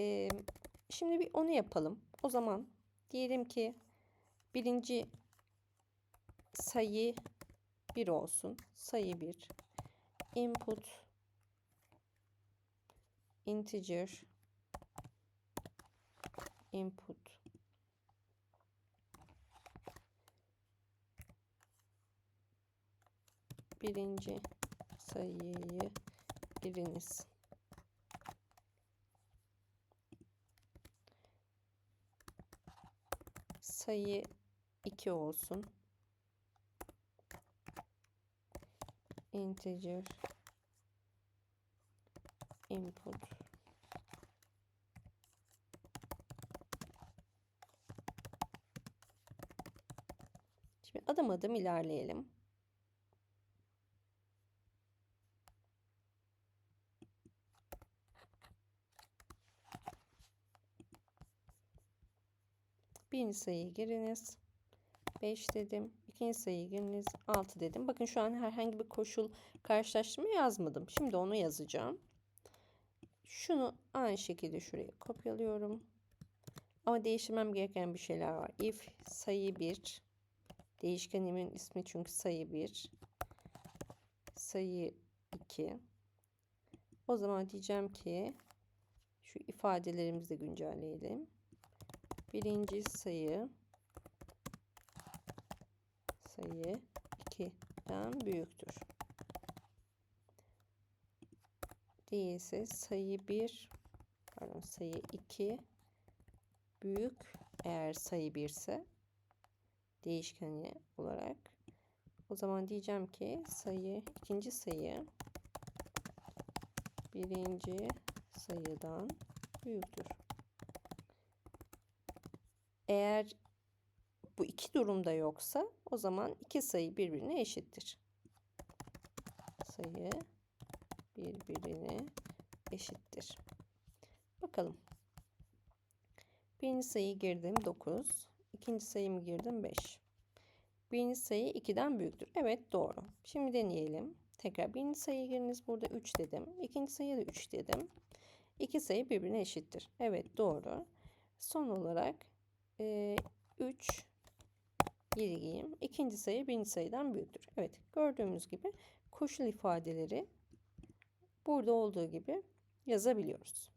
Ee, şimdi bir onu yapalım. O zaman diyelim ki birinci sayı 1 olsun. Sayı 1. Input integer input birinci sayıyı giriniz. Sayı 2 olsun. integer input Şimdi adım adım ilerleyelim. Birinci sayıyı giriniz. 5 dedim. İkinci sayıyı giriniz. 6 dedim. Bakın şu an herhangi bir koşul karşılaştırma yazmadım. Şimdi onu yazacağım. Şunu aynı şekilde şuraya kopyalıyorum. Ama değiştirmem gereken bir şeyler var. If sayı 1 değişkenimin ismi çünkü sayı 1 sayı 2 o zaman diyeceğim ki şu ifadelerimizi de güncelleyelim. Birinci sayı sayı 2'den büyüktür. Değilse sayı 1 pardon sayı 2 büyük eğer sayı 1 ise değişkeni olarak o zaman diyeceğim ki sayı ikinci sayı birinci sayıdan büyüktür. Eğer bu iki durumda yoksa o zaman iki sayı birbirine eşittir. Sayı birbirine eşittir. Bakalım. Birinci sayıyı girdim 9. İkinci sayımı girdim 5. Birinci sayı 2'den büyüktür. Evet doğru. Şimdi deneyelim. Tekrar birinci sayıyı giriniz. Burada 3 dedim. İkinci sayıya da 3 dedim. İki sayı birbirine eşittir. Evet doğru. Son olarak e, 3 gireyim. İkinci sayı birinci sayıdan büyüktür. Evet gördüğümüz gibi koşul ifadeleri burada olduğu gibi yazabiliyoruz.